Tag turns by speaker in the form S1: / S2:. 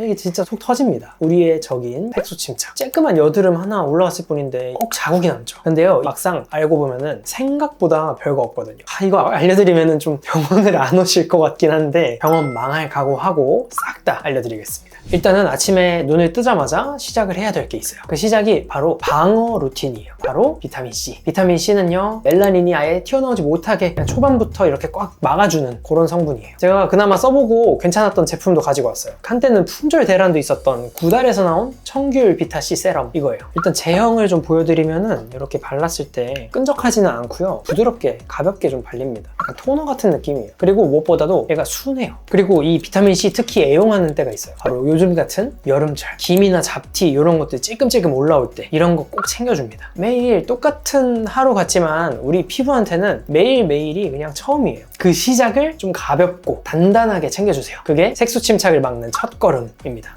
S1: 이게 진짜 속 터집니다. 우리의 적인 색소 침착. 쬐끄만 여드름 하나 올라왔을 뿐인데 꼭 자국이 남죠. 근데요, 막상 알고 보면은 생각보다 별거 없거든요. 아, 이거 알려드리면은 좀 병원을 안 오실 것 같긴 한데 병원 망할 각오하고 싹 다 알려드리겠습니다. 일단은 아침에 눈을 뜨자마자 시작을 해야 될 게 있어요. 그 시작이 바로 방어 루틴이에요. 바로 비타민 C. 비타민 C는요, 멜라닌이 아예 튀어나오지 못하게 초반부터 이렇게 꽉 막아주는 그런 성분이에요. 제가 그나마 써보고 괜찮았던 제품도 가지고 왔어요. 한때는 품절 대란도 있었던 구달에서 나온 청귤 비타 C 세럼 이거예요. 일단 제형을 좀 보여드리면은 이렇게 발랐을 때 끈적하지는 않고요. 부드럽게 가볍게 좀 발립니다. 약간 토너 같은 느낌이에요. 그리고 무엇보다도 얘가 순해요. 그리고 이 비타민 C 특히 애용하는 때가 있어요. 바로 요즘 같은 여름철 김이나 잡티 이런 것들 찔끔찔끔 올라올 때 이런 거 꼭 챙겨줍니다. 매일 똑같은 하루 같지만 우리 피부한테는 매일매일이 그냥 처음이에요. 그 시작을 좀 가볍고 단단하게 챙겨주세요. 그게 색소 침착을 막는 첫 걸음입니다.